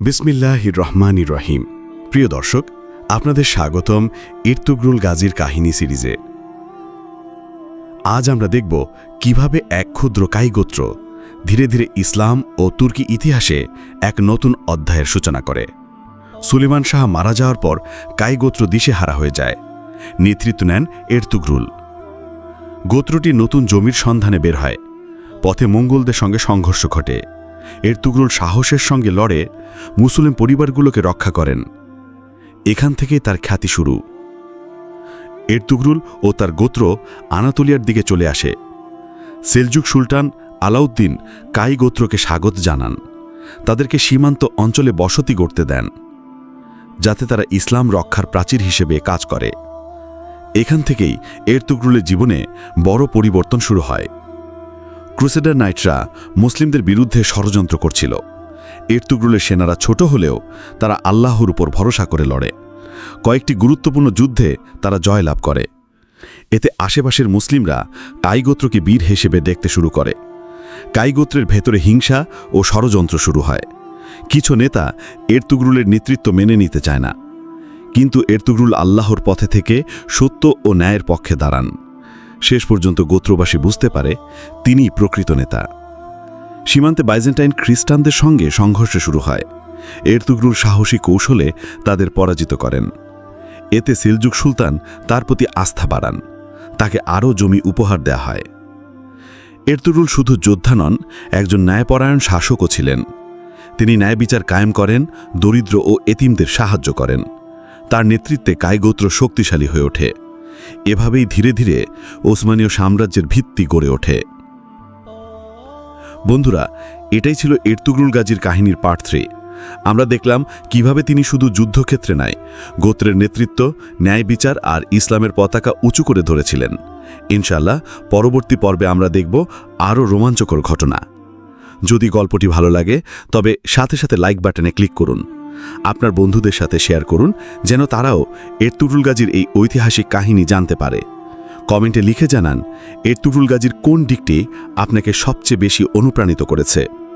বিসমিল্লাহির রহমানির রহিম। প্রিয় দর্শক, আপনাদের স্বাগতম ইরতুগরুল গাজীর কাহিনী সিরিজে। আজ আমরা দেখব কীভাবে এক ক্ষুদ্র কাইগোত্র ধীরে ধীরে ইসলাম ও তুর্কি ইতিহাসে এক নতুন অধ্যায়ের সূচনা করে। সুলিমান শাহ মারা যাওয়ার পর কাইগোত্র দিশেহারা হয়ে যায়। নেতৃত্ব নেন এরতুগরুল গোত্রটি নতুন জমির সন্ধানে বের হয়। পথে মঙ্গলদের সঙ্গে সংঘর্ষ ঘটে। এরতুগরুল সাহসের সঙ্গে লড়ে মুসলিম পরিবারগুলোকে রক্ষা করেন। এখান থেকেই তার খ্যাতি শুরু। এরতুগরুল ও তার গোত্র আনাতোলিয়ার দিকে চলে আসে। সেলজুক সুলতান আলাউদ্দিন কাই গোত্রকে স্বাগত জানান। তাদেরকে সীমান্ত অঞ্চলে বসতি গড়তে দেন, যাতে তারা ইসলাম রক্ষার প্রাচীর হিসেবে কাজ করে। এখান থেকেই এরতুগরুলের জীবনে বড় পরিবর্তন শুরু হয়। ক্রুসেডার নাইটরা মুসলিমদের বিরুদ্ধে ষড়যন্ত্র করছিল। এরতুগরুলের সেনারা ছোট হলেও তারা আল্লাহর উপর ভরসা করে লড়ে। কয়েকটি গুরুত্বপূর্ণ যুদ্ধে তারা জয়লাভ করে। এতে আশেপাশের মুসলিমরা কাইগোত্রকে বীর হিসেবে দেখতে শুরু করে। কাইগোত্রের ভেতরে হিংসা ও ষড়যন্ত্র শুরু হয়। কিছু নেতা এরতুগরুলের নেতৃত্ব মেনে নিতে চায় না। কিন্তু এরতুগরুল আল্লাহর পথে থেকে সত্য ও ন্যায়ের পক্ষে দাঁড়ান। শেষ পর্যন্ত গোত্রবাসী বুঝতে পারে তিনি প্রকৃত নেতা। সীমান্তে বাইজেন্টাইন খ্রিস্টানদের সঙ্গে সংঘর্ষ শুরু হয়। এরতুগরুল সাহসী কৌশলে তাদের পরাজিত করেন। এতে সেলজুক সুলতান তার প্রতি আস্থা বাড়ান। তাকে আরও জমি উপহার দেয়া হয়। এরতুগরুল শুধু যোদ্ধা নন, একজন ন্যায়পরায়ণ শাসকও ছিলেন। তিনি ন্যায় বিচার কায়েম করেন, দরিদ্র ও এতিমদের সাহায্য করেন। তার নেতৃত্বে কায়গোত্র শক্তিশালী হয়ে ওঠে। এভাবেই ধীরে ধীরে ওসমানীয় সাম্রাজ্যের ভিত্তি গড়ে ওঠে। বন্ধুরা, এটাই ছিল এরতুগরুল গাজীর কাহিনীর পার্ট থ্রি। আমরা দেখলাম কীভাবে তিনি শুধু যুদ্ধক্ষেত্রে নয়, গোত্রের নেতৃত্ব, ন্যায় বিচার আর ইসলামের পতাকা উঁচু করে ধরেছিলেন। ইনশাল্লাহ পরবর্তী পর্বে আমরা দেখব আরও রোমাঞ্চকর ঘটনা। যদি গল্পটি ভালো লাগে, তবে সাথে সাথে লাইক বাটনে ক্লিক করুন। আপনার বন্ধুদের সাথে শেয়ার করুন, যেন তারাও এরতুরুল গাজীর এই ঐতিহাসিক কাহিনী জানতে পারে। কমেন্টে লিখে জানান এরতুরুল গাজীর কোন দিকটি আপনাকে সবচেয়ে বেশি অনুপ্রাণিত করেছে?